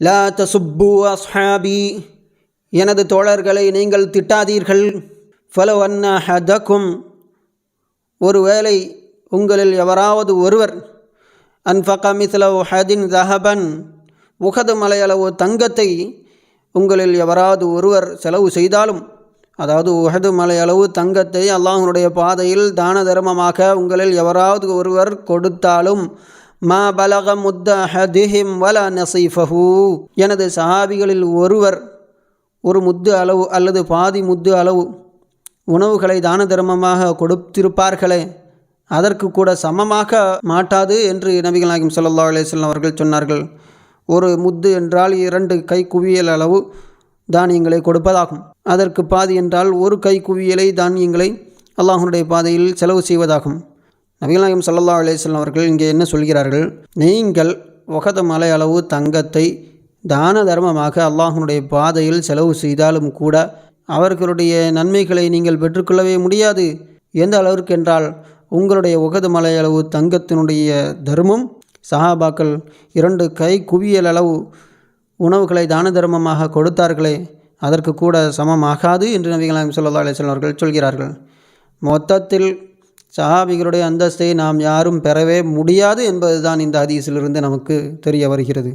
லா தசுப்பு அஸ்ஹாபி. எனது தோழர்களை நீங்கள் திட்டாதீர்கள். ஃபலோ அன்ன ஹதக்கும் ஒருவேளை உங்களில் எவராவது ஒருவர் அன்ஃபக ஹதின் ஜஹபன் உகது மலையளவு தங்கத்தை உங்களில் எவராவது ஒருவர் செலவு செய்தாலும் அதாவது உகது மலையளவு தங்கத்தை அல்லாஹனுடைய பாதையில் தான தர்மமாக உங்களில் எவராவது ஒருவர் கொடுத்தாலும் மா பலக முத்த ஹதிஹிம் வல நசீஃபஹூ. எனது சஹாபிகளில் ஒருவர் ஒரு முத்து அளவு அல்லது பாதி முத்து அளவு உணவுகளை தான தர்மமாக கொடுத்திருப்பார்களே அதற்கு கூட சமமாக மாட்டாது என்று நபிகள் நாயகம் ஸல்லல்லாஹு அலைஹி அவர்கள் சொன்னார்கள். ஒரு முத்து என்றால் இரண்டு கை குவியல் அளவு தானியங்களை கொடுப்பதாகும். அதற்கு பாதி என்றால் ஒரு கை குவியலை தானியங்களை அல்லாஹனுடைய பாதையில் செலவு செய்வதாகும். நபிகள் சல்லா ஸல்லல்லாஹு அவர்கள் இங்கே என்ன சொல்கிறார்கள்? நீங்கள் உகத மலை அளவு தங்கத்தை தான தர்மமாக அல்லாஹனுடைய பாதையில் செலவு செய்தாலும் கூட அவர்களுடைய நன்மைகளை நீங்கள் பெற்றுக்கொள்ளவே முடியாது. எந்த அளவிற்கு என்றால் உங்களுடைய உகது மலை அளவு தங்கத்தினுடைய தர்மம் சஹாபாக்கள் இரண்டு கை குவியல் அளவு உணவுகளை தான தர்மமாக கொடுத்தார்களே அதற்கு கூட சமமாகாது என்று நபிகளாம் சொல்லா அலிஸ்லாம் அவர்கள் சொல்கிறார்கள். மொத்தத்தில் சஹாபிகளுடைய அந்தஸ்தை நாம் யாரும் பெறவே முடியாது என்பதுதான் இந்த ஹதீஸிலிருந்து நமக்கு தெரிய வருகிறது.